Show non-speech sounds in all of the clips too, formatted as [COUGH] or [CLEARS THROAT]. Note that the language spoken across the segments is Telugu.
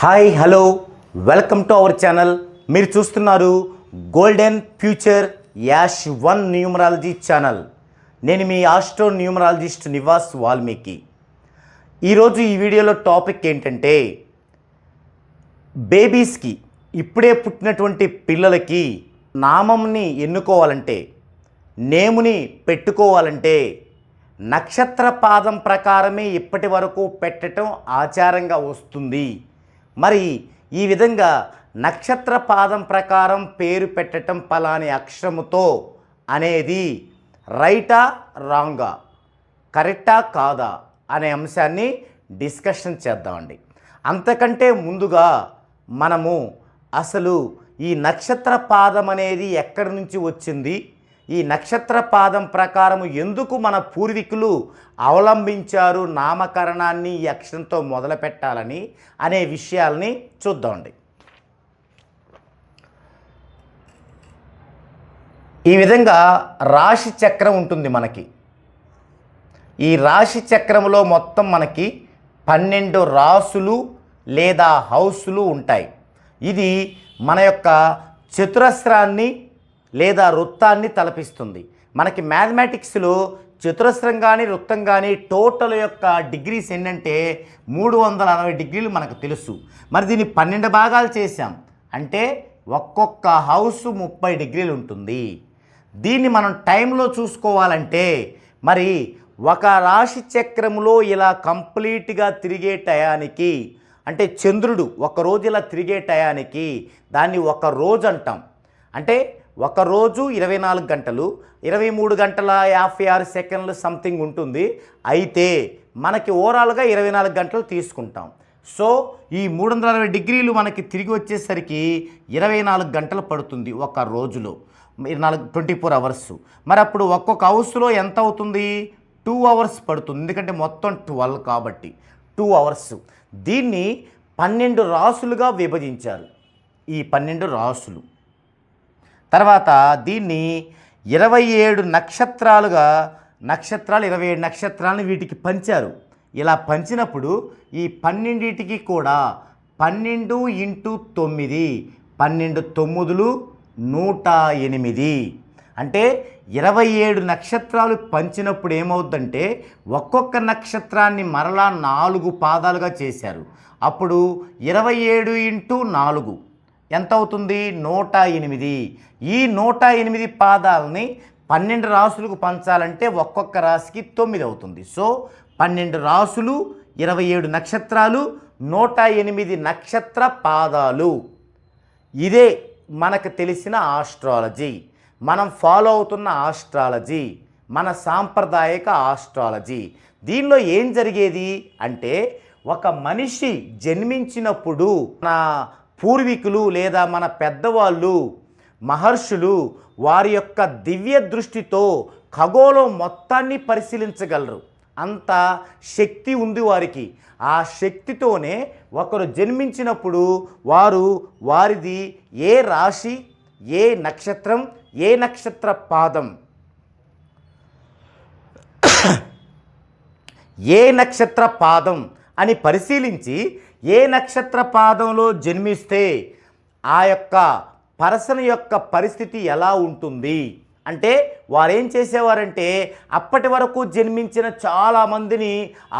Hi hello. Welcome to our channel. మీరు చూస్తున్నారు golden future Yash one numerology channel. నేను మీ ఆస్ట్రో న్యూమరాలజిస్ట్ నివాస్ వాల్మీకి. ఈరోజు ఈ వీడియోలో టాపిక్ ఏంటంటే బేబీస్కి ఇప్పుడే పుట్టినటువంటి పిల్లలకి నామంని ఎన్నుకోవాలంటే నేముని పెట్టుకోవాలంటే నక్షత్ర పాదం ప్రకారమే ఇప్పటి వరకు పెట్టడం ఆచారంగా వస్తుంది. మరి ఈ విధంగా నక్షత్ర పాదం ప్రకారం పేరు పెట్టడం పలాని అక్షరముతో అనేది రైటా రాంగా కరెక్టా కాదా అనే అంశాన్ని డిస్కషన్ చేద్దామండి. అంతకంటే ముందుగా మనము అసలు ఈ నక్షత్ర పాదం అనేది ఎక్కడి నుంచి వచ్చింది ఈ నక్షత్ర పాదం ప్రకారం ఎందుకు మన పూర్వీకులు అవలంబించారు నామకరణాన్ని ఈ అక్షరంతో మొదలుపెట్టాలని అనే విషయాల్ని చూద్దామండి. ఈ విధంగా రాశి చక్రం ఉంటుంది మనకి. ఈ రాశి చక్రంలో మొత్తం మనకి పన్నెండు రాసులు లేదా హౌసులు ఉంటాయి. ఇది మన యొక్క చతురస్రాన్ని లేదా వృత్తాన్ని తలపిస్తుంది. మనకి మ్యాథమెటిక్స్లో చతురస్రం కానీ వృత్తం కానీ టోటల్ యొక్క డిగ్రీస్ ఏంటంటే మూడు వందల అరవై డిగ్రీలు మనకు తెలుసు. మరి దీన్ని పన్నెండు భాగాలు చేశాం. అంటే ఒక్కొక్క హౌస్ ముప్పై డిగ్రీలు ఉంటుంది. దీన్ని మనం టైంలో చూసుకోవాలంటే మరి ఒక రాశి చక్రములో ఇలా కంప్లీట్గా తిరిగే టయానికి అంటే చంద్రుడు ఒక రోజు ఇలా తిరిగే టయానికి దాన్ని ఒక రోజు అంటాం. అంటే ఒక రోజు ఇరవై నాలుగు గంటలు ఇరవై మూడు గంటల యాభై ఆరు సెకండ్లు సంథింగ్ ఉంటుంది. అయితే మనకి ఓవరాల్గా ఇరవై నాలుగు గంటలు తీసుకుంటాం. సో ఈ మూడు వందల అరవై డిగ్రీలు మనకి తిరిగి వచ్చేసరికి ఇరవై నాలుగు గంటలు పడుతుంది ఒక రోజులో. నాలుగు ట్వంటీ ఫోర్ అవర్స్. మరి అప్పుడు ఒక్కొక్క హౌస్లో ఎంత అవుతుంది? టూ అవర్స్ పడుతుంది. ఎందుకంటే మొత్తం ట్వెల్వ్ కాబట్టి టూ అవర్స్. దీన్ని పన్నెండు రాసులుగా విభజించారు ఈ పన్నెండు రాసులు. తర్వాత దీన్ని ఇరవై ఏడు నక్షత్రాలుగా నక్షత్రాలు ఇరవై ఏడు నక్షత్రాలను వీటికి పంచారు. ఇలా పంచినప్పుడు ఈ పన్నెండింటికి కూడా పన్నెండు ఇంటూ తొమ్మిది పన్నెండు తొమ్మిదులు నూట ఎనిమిది. అంటే ఇరవై ఏడు నక్షత్రాలు పంచినప్పుడు ఏమవుద్దంటే ఒక్కొక్క నక్షత్రాన్ని మరలా నాలుగు పాదాలుగా చేశారు. అప్పుడు ఇరవై ఏడు ఇంటూ నాలుగు ఎంత అవుతుంది నూట ఎనిమిది. ఈ నూట ఎనిమిది పాదాలని పన్నెండు రాసులకు పంచాలంటే ఒక్కొక్క రాశికి తొమ్మిది అవుతుంది. సో పన్నెండు రాసులు ఇరవై ఏడు నక్షత్రాలు నూట ఎనిమిది నక్షత్ర పాదాలు. ఇదే మనకు తెలిసిన ఆస్ట్రాలజీ. మనం ఫాలో అవుతున్న ఆస్ట్రాలజీ. మన సాంప్రదాయక ఆస్ట్రాలజీ. దీనిలో ఏం జరిగేది? అంటే ఒక మనిషి జన్మించినప్పుడు నా పూర్వీకులు లేదా మన పెద్దవాళ్ళు మహర్షులు వారి యొక్క దివ్య దృష్టితో ఖగోళం మొత్తాన్ని పరిశీలించగలరు. అంత శక్తి ఉంది వారికి. ఆ శక్తితోనే ఒకరు జన్మించినప్పుడు వారు వారిది ఏ రాశి ఏ నక్షత్రం ఏ నక్షత్ర పాదం. ఏ నక్షత్ర పాదం అని పరిశీలించి ఏ నక్షత్ర పాదంలో జన్మిస్తే ఆ యొక్క పర్సన్ యొక్క పరిస్థితి ఎలా ఉంటుంది? అంటే వారేం చేసేవారంటే అప్పటి వరకు జన్మించిన చాలామందిని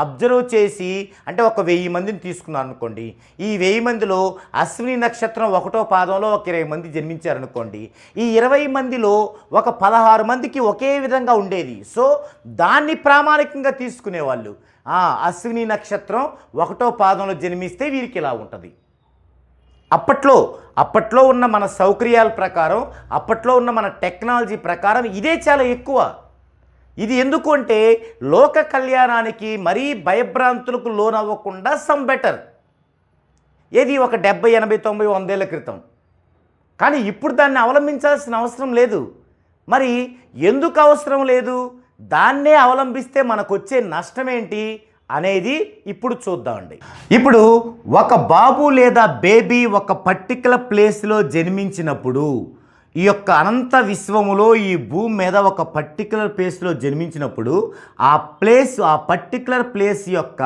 అబ్జర్వ్ చేసి అంటే ఒక వెయ్యి మందిని తీసుకున్నారు అనుకోండి. ఈ వెయ్యి మందిలో అశ్విని నక్షత్రం ఒకటో పాదంలో ఒక ఇరవై మంది జన్మించారనుకోండి ఈ ఇరవై మందిలో ఒక పదహారు మందికి ఒకే విధంగా ఉండేది. సో దాన్ని ప్రామాణికంగా తీసుకునేవాళ్ళు. అశ్విని నక్షత్రం ఒకటో పాదంలో జన్మిస్తే వీరికి ఇలా ఉంటుంది. అప్పట్లో అప్పట్లో ఉన్న మన సౌకర్యాల ప్రకారం అప్పట్లో ఉన్న మన టెక్నాలజీ ప్రకారం ఇదే చాలా ఎక్కువ. ఇది ఎందుకు అంటే లోక కళ్యాణానికి మరీ భయభ్రాంతులకు లోనవ్వకుండా సమ్ బెటర్ ఏది ఒక డెబ్బై ఎనభై తొంభై వందేళ్ళ క్రితం. కానీ ఇప్పుడు దాన్ని అవలంబించాల్సిన అవసరం లేదు. మరి ఎందుకు అవసరం లేదు? దాన్నే అవలంబిస్తే మనకు వచ్చే నష్టం ఏంటి అనేది ఇప్పుడు చూద్దామండి. ఇప్పుడు ఒక బాబు లేదా బేబీ ఒక పర్టికులర్ ప్లేస్లో జన్మించినప్పుడు ఈ యొక్క అనంత విశ్వములో ఈ భూమి మీద ఒక పర్టికులర్ ప్లేస్లో జన్మించినప్పుడు ఆ ప్లేస్ ఆ పర్టికులర్ ప్లేస్ యొక్క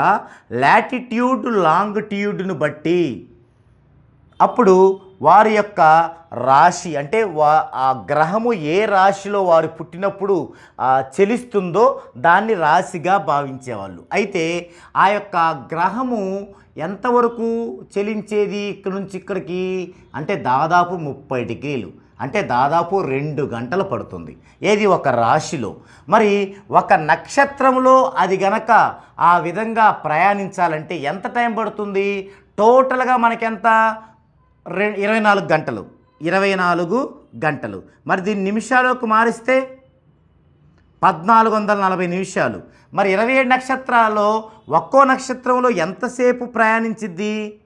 లాటిట్యూడ్ లాంగిట్యూడ్ను బట్టి అప్పుడు వారి యొక్క రాశి అంటే వా ఆ గ్రహము ఏ రాశిలో వారు పుట్టినప్పుడు చెలిస్తుందో దాన్ని రాశిగా భావించేవాళ్ళు. అయితే ఆ యొక్క గ్రహము ఎంతవరకు చెలించేది ఇక్కడ నుంచి ఇక్కడికి? అంటే దాదాపు ముప్పై డిగ్రీలు. అంటే దాదాపు రెండు గంటలు పడుతుంది. ఏది ఒక రాశిలో. మరి ఒక నక్షత్రంలో అది గనక ఆ విధంగా ప్రయాణించాలంటే ఎంత టైం పడుతుంది? టోటల్గా మనకెంత? రె ఇరవై నాలుగు గంటలు. ఇరవై నాలుగు గంటలు. మరి దీన్ని నిమిషాలకు మారిస్తే పద్నాలుగు వందల నలభై నిమిషాలు. మరి ఇరవై ఏడు నక్షత్రాల్లో ఒక్కో నక్షత్రంలో ఎంతసేపు ప్రయాణించిద్ది?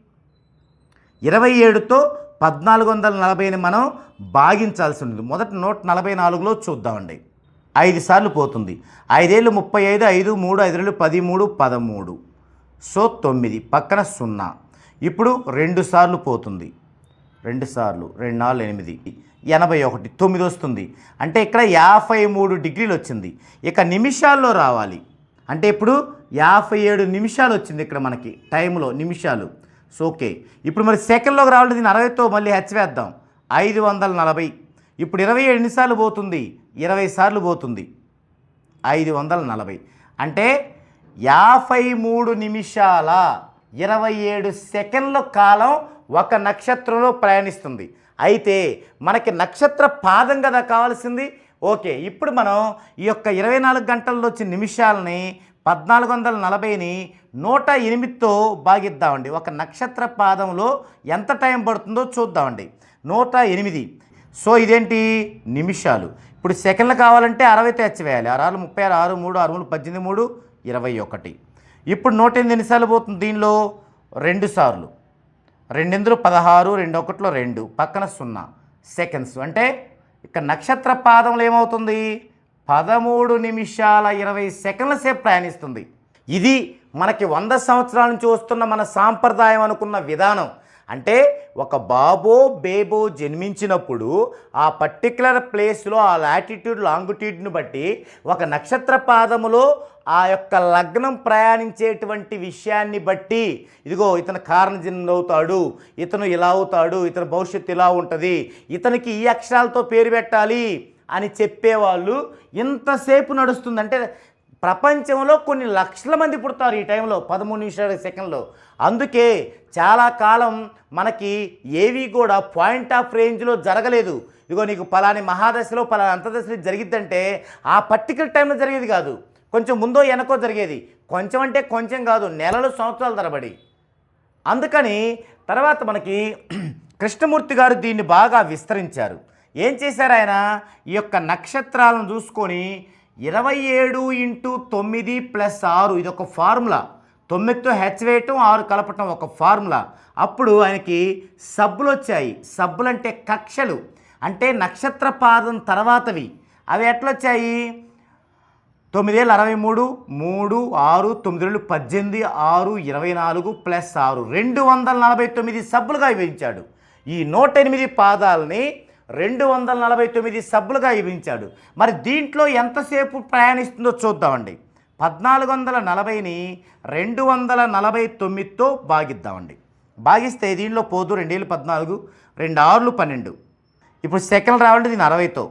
ఇరవై ఏడుతో పద్నాలుగు వందల నలభైని మనం భాగించాల్సి ఉంటుంది. మొదట నూట నలభై నాలుగులో చూద్దామండి. ఐదు సార్లు పోతుంది. ఐదేళ్ళు ముప్పై ఐదు ఐదు మూడు ఐదు పదిమూడు పదమూడు. సో తొమ్మిది. పక్కన సున్నా. ఇప్పుడు రెండు సార్లు పోతుంది. రెండు సార్లు రెండు నాలుగు ఎనిమిది ఎనభై ఒకటి తొమ్మిది వస్తుంది. అంటే ఇక్కడ యాభై మూడు డిగ్రీలు వచ్చింది. ఇక నిమిషాల్లో రావాలి. అంటే ఇప్పుడు యాభై ఏడు నిమిషాలు వచ్చింది ఇక్కడ మనకి టైంలో నిమిషాలు. సో ఓకే ఇప్పుడు మరి సెకండ్లోకి రావాలి దీన్ని అరవైతో మళ్ళీ హెచ్చవేద్దాం ఐదు వందల నలభై. ఇప్పుడు ఇరవై ఏడు ఎన్నిసార్లు పోతుంది? ఇరవై సార్లు పోతుంది. ఐదు వందల నలభై. అంటే యాభై మూడు నిమిషాల ఇరవై ఏడు సెకండ్ల కాలం ఒక నక్షత్రంలో ప్రయాణిస్తుంది. అయితే మనకి నక్షత్ర పాదం కదా కావాల్సింది? ఓకే ఇప్పుడు మనం ఈ యొక్క ఇరవై నాలుగు గంటల్లో వచ్చిన నిమిషాలని పద్నాలుగు వందల నలభైని నూట ఎనిమిదితో భాగిద్దామండి. ఒక నక్షత్ర పాదంలో ఎంత టైం పడుతుందో చూద్దామండి. నూట ఎనిమిది. సో ఇదేంటి? నిమిషాలు. ఇప్పుడు సెకండ్లు కావాలంటే అరవై తెచ్చివేయాలి. ఆరు ఆరు ముప్పై ఆరు ఆరు మూడు ఆరు మూడు పద్దెనిమిది మూడు ఇరవై ఒకటి. ఇప్పుడు నూట ఎనిమిది నిమిషాలు పోతుంది దీనిలో? రెండు సార్లు. రెండెందులు పదహారు రెండు ఒకటిలో రెండు. పక్కన సున్నా. సెకండ్స్. అంటే ఇక నక్షత్ర పాదంలో ఏమవుతుంది? పదమూడు నిమిషాల ఇరవై సెకండ్ల సేపు ప్రయాణిస్తుంది. ఇది మనకి వంద సంవత్సరాల నుంచి వస్తున్న మన సాంప్రదాయం అనుకున్న విధానం. అంటే ఒక బాబో బేబో జన్మించినప్పుడు ఆ పర్టికులర్ ప్లేస్లో ఆ లాటిట్యూడ్ లాంగిట్యూడ్ని బట్టి ఒక నక్షత్ర పాదములో ఆ యొక్క లగ్నం ప్రయాణించేటువంటి విషయాన్ని బట్టి ఇదిగో ఇతను కారణజన్ముడు అవుతాడు ఇతను ఇలా అవుతాడు ఇతని భవిష్యత్తు ఇలా ఉంటుంది ఇతనికి ఈ అక్షరాలతో పేరు పెట్టాలి అని చెప్పేవాళ్ళు ఇంతసేపు నడుస్తుంది అంటే ప్రపంచంలో కొన్ని లక్షల మంది పుడతారు ఈ టైంలో పదమూడు నిమిషాల సెకండ్లో. అందుకే చాలా కాలం మనకి ఏవి కూడా పాయింట్ ఆఫ్ రేంజ్లో జరగలేదు. ఇదిగో నీకు పలాని మహాదశలో పలాని అంతదశలో జరిగిద్దంటే ఆ పర్టికులర్ టైంలో జరిగేది కాదు. కొంచెం ముందో వెనకో జరిగేది. కొంచెం అంటే కొంచెం కాదు నెలలు సంవత్సరాల తరబడి. అందుకని తర్వాత మనకి [CLEARS THROAT] కృష్ణమూర్తి గారు దీన్ని బాగా విస్తరించారు. ఏం చేశారు ఆయన? ఈ యొక్క నక్షత్రాలను చూసుకొని ఇరవై ఏడు ఇంటూ తొమ్మిది ప్లస్ ఆరు ఇది ఒక ఫార్ములా. తొమ్మిదితో హెచ్ వేయటం ఆరు కలపటం ఒక ఫార్ములా. అప్పుడు ఆయనకి సబ్బులు వచ్చాయి. సబ్బులు అంటే కక్షలు. అంటే నక్షత్ర పాదం తర్వాతవి. అవి ఎట్లొచ్చాయి? తొమ్మిదేళ్ళు అరవై మూడు మూడు ఆరు తొమ్మిది రెండు పద్దెనిమిది ఆరు ఇరవై నాలుగు ప్లస్ ఆరు. రెండు వందల నలభై తొమ్మిది సబ్బులుగా విభజించాడు. ఈ నూట ఎనిమిది పాదాలని రెండు వందల నలభై తొమ్మిది సబ్బులుగా ఇవ్వించాడు మరి దీంట్లో ఎంతసేపు ప్రయాణిస్తుందో చూద్దామండి. పద్నాలుగు వందల నలభైని రెండు వందల నలభై తొమ్మిదితో భాగిద్దామండి భాగిస్తే దీనిలో పోదు రెండేళ్ళు పద్నాలుగు రెండు ఆరులు పన్నెండు. ఇప్పుడు సెకండ్ రావాలంటే దీని అరవైతో.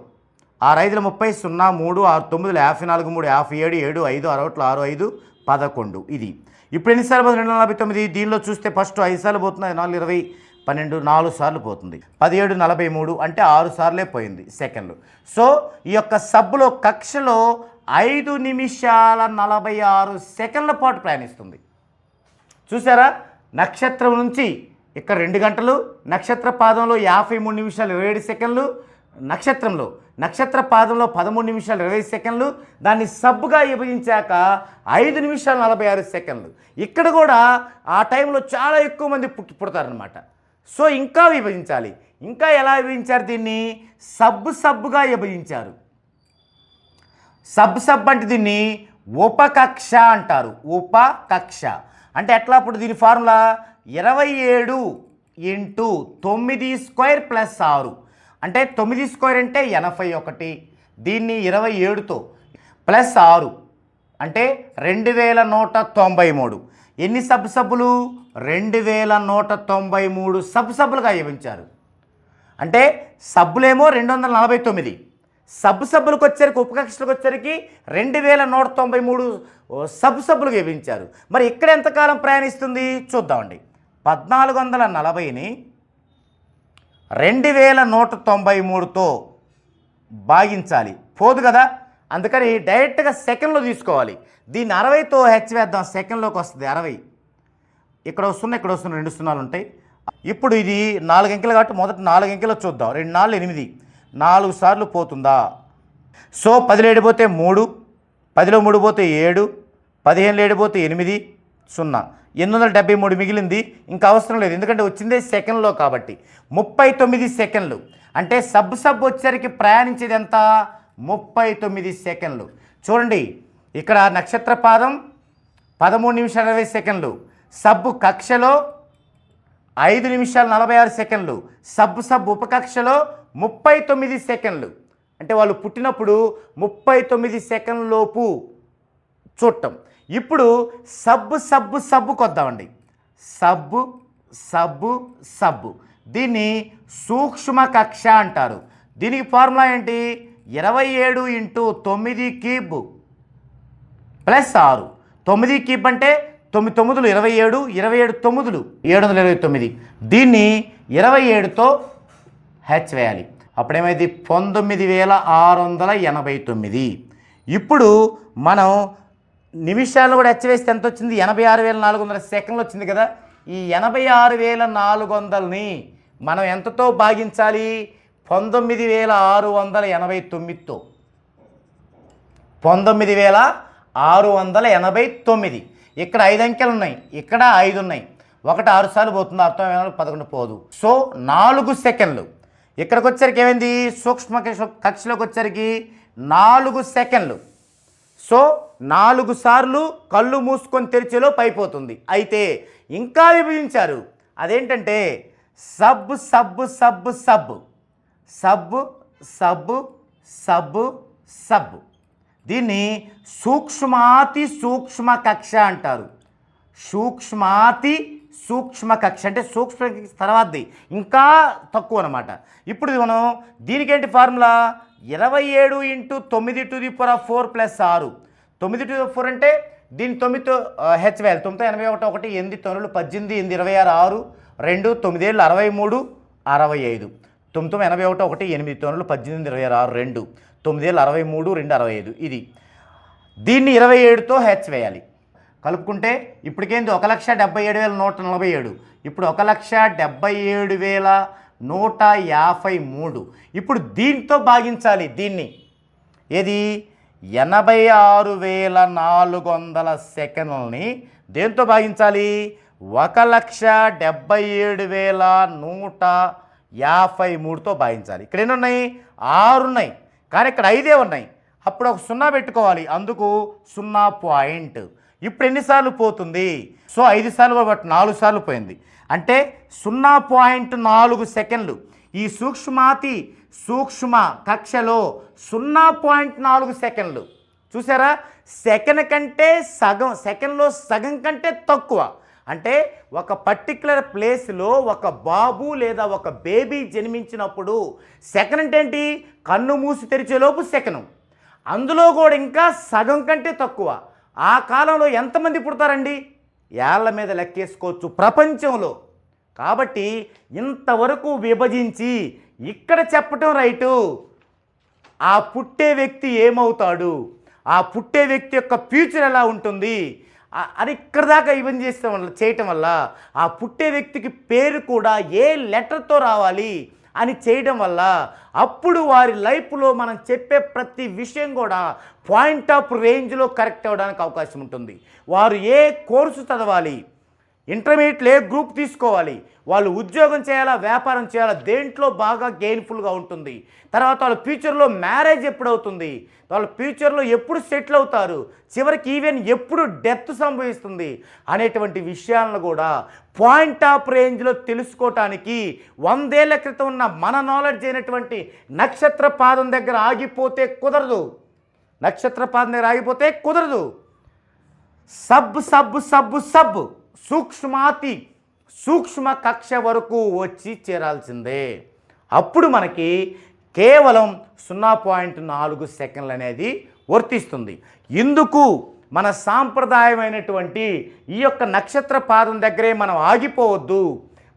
ఆరు ఐదుల ముప్పై సున్నా మూడు ఆరు తొమ్మిదిలో యాభై నాలుగు మూడు యాభై ఏడు ఏడు ఐదు అరవట్లు ఆరు ఐదు పదకొండు. ఇది. ఇప్పుడు ఎన్నిసార్లు పోతుంది? రెండు వందల నలభై తొమ్మిది? దీనిలో చూస్తే ఫస్ట్ ఐదు సార్లు పోతుంది నాలుగు ఇరవై. పన్నెండు నాలుగు సార్లు పోతుంది. పదిహేడు నలభై మూడు అంటే ఆరు సార్లే పోయింది సెకండ్లు. సో ఈ యొక్క సబ్బులో కక్షలో ఐదు నిమిషాల నలభై ఆరు సెకండ్ల పాటు ప్రయాణిస్తుంది. చూసారా? నక్షత్రం నుంచి ఇక్కడ రెండు గంటలు నక్షత్ర పాదంలో యాభై మూడు నిమిషాలు ఇరవై ఏడు సెకండ్లు నక్షత్రంలో నక్షత్ర పాదంలో పదమూడు నిమిషాలు ఇరవై సెకండ్లు దాన్ని సబ్బుగా విభజించాక ఐదు నిమిషాలు నలభై ఆరు సెకండ్లు. ఇక్కడ కూడా ఆ టైంలో చాలా ఎక్కువ మంది పుట్టి పుడతారనమాట సో ఇంకా విభజించాలి. ఇంకా ఎలా విభజించారు దీన్ని? సబ్ సబ్బుగా విభజించారు. సబ్ సబ్ అంటే దీన్ని ఉపకక్ష అంటారు. ఉపకక్ష. అంటే ఎట్లా అప్పుడు దీని ఫార్ములా? ఇరవై ఏడు ఇంటూ తొమ్మిది స్క్వేర్ ప్లస్ ఆరు. అంటే తొమ్మిది స్క్వేర్ అంటే ఎనభై ఒకటి. దీన్ని ఇరవై ఏడుతో ప్లస్ ఆరు. అంటే రెండు వేల నూట తొంభై మూడు. ఎన్ని సబ్ సబ్బులు రెండు వేల నూట తొంభై మూడు సబ్ సబ్బులుగా విభజించారు అంటే సబ్బులేమో రెండు వందల నలభై తొమ్మిది. సబ్ సబ్బులకు వచ్చరికి ఉపకక్షలకు వచ్చరికి రెండు వేల నూట తొంభై మూడు సబ్ సబ్బులుగా విభజించారు మరి ఇక్కడ ఎంతకాలం ప్రయాణిస్తుంది? చూద్దామండి పద్నాలుగు వందల నలభైని రెండు వేల నూట తొంభై మూడుతో భాగించాలి. పోదు కదా? అందుకని డైరెక్ట్గా సెకండ్లో తీసుకోవాలి. దీన్ని అరవైతో హెచ్ వేద్దాం. సెకండ్లోకి వస్తుంది అరవై. ఇక్కడ వస్తున్న ఇక్కడ వస్తున్న రెండు సున్నాలు ఉంటాయి. ఇప్పుడు ఇది నాలుగు అంకెలు కాబట్టి మొదట నాలుగు అంకెలు చూద్దాం. రెండు నాలుగు ఎనిమిది. నాలుగు సార్లు పోతుందా? సో పదిలో పోతే మూడు పదిలో మూడు పోతే ఏడు పదిహేనులో ఏడు పోతే ఎనిమిది సున్నా. ఎనిమిది వందల డెబ్బై మూడు మిగిలింది. ఇంకా అవసరం లేదు. ఎందుకంటే వచ్చిందే సెకండ్లో కాబట్టి. ముప్పై తొమ్మిది సెకండ్లు. అంటే సబ్ సబ్ వచ్చేసరికి ప్రయాణించేది ఎంత? ముప్పై తొమ్మిది సెకండ్లు. చూడండి ఇక్కడ నక్షత్ర పాదం పదమూడు నిమిషాల ఇరవై సెకండ్లు. సబ్బు కక్షలో ఐదు నిమిషాలు నలభై ఆరు సెకండ్లు. సబ్ సబ్ ఉపకక్షలో ముప్పై తొమ్మిది సెకండ్లు. అంటే వాళ్ళు పుట్టినప్పుడు ముప్పై తొమ్మిది సెకండ్ లోపు చూడటం. ఇప్పుడు సబ్బు సబ్బు సబ్బు వద్దామండి సబ్బు సబ్బు సబ్బు. దీన్ని సూక్ష్మ కక్ష అంటారు. దీనికి ఫార్ములా ఏంటి? ఇరవై ఏడు ఇంటూ తొమ్మిది క్యూబ్ ప్లస్ ఆరు. తొమ్మిది క్యూబ్ అంటే తొమ్మిది తొమ్మిదిలు ఇరవై ఏడు ఇరవై ఏడు తొమ్మిదిలు. ఏడు వందల ఇరవై తొమ్మిది. దీన్ని ఇరవై ఏడుతో హెచ్ వేయాలి. అప్పుడేమైంది? పంతొమ్మిది వేల ఆరు వందల ఎనభై తొమ్మిది. ఇప్పుడు మనం నిమిషాలు కూడా హెచ్ వేస్తే ఎంత వచ్చింది ఎనభై ఆరు వేల నాలుగు వందల సెకండ్లు వచ్చింది కదా. ఈ ఎనభై ఆరు వేల నాలుగు వందలని మనం ఎంతతో భాగించాలి? పంతొమ్మిది వేల ఆరు వందల ఎనభై తొమ్మిదితో. పంతొమ్మిది వేల ఆరు వందల ఎనభై తొమ్మిది. ఇక్కడ ఐదు అంకెలు ఉన్నాయి ఇక్కడ ఐదు ఉన్నాయి ఒకటి ఆరు సార్లు పోతుంది అర్థం ఏమైనా పదకొండు పోదు. సో నాలుగు సెకండ్లు. ఇక్కడికి వచ్చరికి ఏమైంది? సూక్ష్మ కక్షలోకి వచ్చరికి నాలుగు సెకండ్లు. సో నాలుగు సార్లు కళ్ళు మూసుకొని తెరిచేలో పైపోతుంది అయితే ఇంకా విభజించారు. అదేంటంటే sub sub sub sub. Sub sub sub sub. దీన్ని సూక్ష్మాతి సూక్ష్మ కక్ష అంటారు. సూక్ష్మాతి సూక్ష్మ కక్ష అంటే సూక్ష్మ తర్వాతది. ఇంకా తక్కువ అనమాట ఇప్పుడు మనం దీనికేంటి ఫార్ములా? ఇరవై ఏడు ఇంటూ తొమ్మిది to the four four plus ఆరు. తొమ్మిది టు ఫోర్ అంటే దీని తొమ్మిదితో హెచ్ వేయాలి తొమ్మిది ఎనభై ఒకటి ఒకటి ఎనిమిది తొమ్మిది పద్దెనిమిది ఎనిమిది ఇరవై ఆరు ఆరు రెండు తొమ్మిది ఏళ్ళు అరవై మూడు అరవై ఐదు. తొమ్మిది తొమ్మిది ఎనభై ఒకటి ఒకటి ఎనిమిది తొమ్మిది పద్దెనిమిది ఇరవై ఆరు ఆరు రెండు తొమ్మిదేళ్ళు అరవై మూడు రెండు అరవై ఐదు. ఇది దీన్ని ఇరవై ఏడుతో హెచ్ వేయాలి. కలుపుకుంటే ఇప్పటికేంది? ఒక లక్ష డెబ్బై ఏడు వేల నూట నలభై ఏడు. ఇప్పుడు ఒక లక్ష డెబ్బై ఏడు వేల నూట యాభై మూడు. ఇప్పుడు దీంతో భాగించాలి. దీన్ని ఏది? ఎనభై ఆరు వేల నాలుగు వందల సెకండ్లని దేంతో భాగించాలి? ఒక లక్ష డెబ్బై ఏడు వేల నూట యాభై మూడుతో భాగించాలి ఇక్కడ ఎన్నున్నాయి? ఆరు ఉన్నాయి కానీ ఇక్కడ ఐదే ఉన్నాయి. అప్పుడు ఒక సున్నా పెట్టుకోవాలి. అందుకు సున్నా పాయింట్. ఇప్పుడు ఎన్నిసార్లు పోతుంది? సో ఐదు సార్లు బట్టి నాలుగు సార్లు పోయింది. అంటే సున్నా పాయింట్ నాలుగు సెకండ్లు. ఈ సూక్ష్మాతి సూక్ష్మ కక్షలో సున్నా పాయింట్ నాలుగు సెకండ్లు. చూసారా? సెకండ్ కంటే సగం సెకండ్లో సగం కంటే తక్కువ. అంటే ఒక పర్టిక్యులర్ ప్లేస్లో ఒక బాబు లేదా ఒక బేబీ జన్మించినప్పుడు సెకండ్ అంటే ఏంటి? కన్ను మూసి తెరిచేలోపు సెకను అందులో కూడా ఇంకా సగం కంటే తక్కువ. ఆ కాలంలో ఎంతమంది పుడతారండి? ఏళ్ళ మీద లెక్కేసుకోవచ్చు ప్రపంచంలో. కాబట్టి ఇంతవరకు విభజించి ఇక్కడ చెప్పటం రైటు. ఆ పుట్టే వ్యక్తి ఏమవుతాడు? ఆ పుట్టే వ్యక్తి యొక్క ఫ్యూచర్ ఎలా ఉంటుంది? అది ఇక్కడ దాకా ఇవన్నీ చేస్తాం వల్ల చేయటం వల్ల ఆ పుట్టే వ్యక్తికి పేరు కూడా ఏ లెటర్తో రావాలి అని చేయడం వల్ల అప్పుడు వారి లైఫ్లో మనం చెప్పే ప్రతి విషయం కూడా పాయింట్ ఆఫ్ రేంజ్లో కరెక్ట్ అవ్వడానికి అవకాశం ఉంటుంది. వారు ఏ కోర్సు చదవాలి ఇంటర్మీడియట్లో ఏ గ్రూప్ తీసుకోవాలి. వాళ్ళు ఉద్యోగం చేయాలా వ్యాపారం చేయాలా దేంట్లో బాగా గెయిన్ఫుల్గా ఉంటుంది. తర్వాత వాళ్ళ ఫ్యూచర్లో మ్యారేజ్ ఎప్పుడవుతుంది? వాళ్ళ ఫ్యూచర్లో ఎప్పుడు సెటిల్ అవుతారు? చివరికి ఈవెన్ ఎప్పుడు డెత్ సంభవిస్తుంది? అనేటువంటి విషయాలను కూడా పాయింట్ ఆఫ్ రేంజ్లో తెలుసుకోవటానికి వందేళ్ళ క్రితం ఉన్న మన నాలెడ్జ్ అయినటువంటి నక్షత్ర పాదం దగ్గర ఆగిపోతే కుదరదు. నక్షత్ర పాదం దగ్గర ఆగిపోతే కుదరదు. Sub sub sub sub. సూక్ష్మాతి సూక్ష్మ కక్ష వరకు వచ్చి చేరాల్సిందే. అప్పుడు మనకి కేవలం సున్నా పాయింట్ నాలుగు సెకండ్లు అనేది వర్తిస్తుంది. ఇందుకు మన సాంప్రదాయమైనటువంటి ఈ యొక్క నక్షత్ర పాదం దగ్గరే మనం ఆగిపోవద్దు.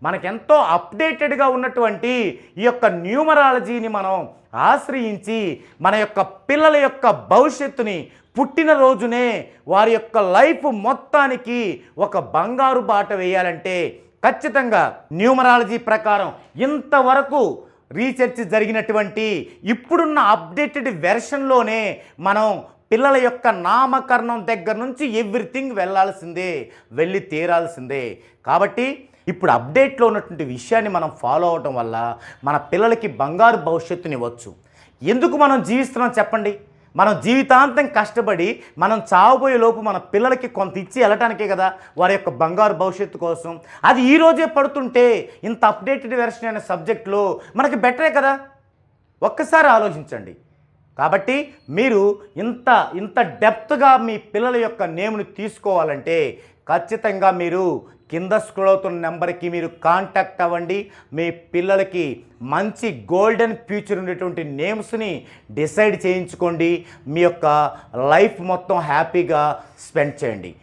మనకెంతో అప్డేటెడ్గా ఉన్నటువంటి ఈ యొక్క న్యూమరాలజీని మనం ఆశ్రయించి మన యొక్క పిల్లల యొక్క భవిష్యత్తుని పుట్టినరోజునే వారి యొక్క లైఫ్ మొత్తానికి ఒక బంగారు బాట వేయాలంటే ఖచ్చితంగా న్యూమరాలజీ ప్రకారం ఇంతవరకు రీసెర్చ్ జరిగినటువంటి ఇప్పుడున్న అప్డేటెడ్ వెర్షన్లోనే మనం పిల్లల యొక్క నామకరణం దగ్గర నుంచి ఎవ్రీథింగ్ వెళ్ళాల్సిందే వెళ్ళి తీరాల్సిందే. కాబట్టి ఇప్పుడు అప్డేట్లో ఉన్నటువంటి విషయాన్ని మనం ఫాలో అవటం వల్ల మన పిల్లలకి బంగారు భవిష్యత్తునివ్వచ్చు ఎందుకు మనం జీవిస్తున్నాం చెప్పండి? మనం జీవితాంతం కష్టపడి మనం చావబోయే లోపు మన పిల్లలకి కొంత ఇచ్చి వెళ్ళటానికే కదా వారి యొక్క బంగారు భవిష్యత్తు కోసం. అది ఈ రోజే పడుతుంటే ఇంత అప్డేటెడ్ వెర్షన్ అనే సబ్జెక్ట్లో మనకి బెటరే కదా? ఒక్కసారి ఆలోచించండి. కాబట్టి మీరు ఇంత ఇంత డెప్త్గా మీ పిల్లల యొక్క నేమ్ని తీసుకోవాలంటే ఖచ్చితంగా మీరు కింద స్క్రోల్ అవుతున్న నెంబర్కి మీరు కాంటాక్ట్ అవ్వండి. మీ పిల్లలకి మంచి గోల్డెన్ ఫ్యూచర్ ఉండేటువంటి నేమ్స్ని డిసైడ్ చేయించుకోండి. మీ యొక్క లైఫ్ మొత్తం హ్యాపీగా స్పెండ్ చేయండి.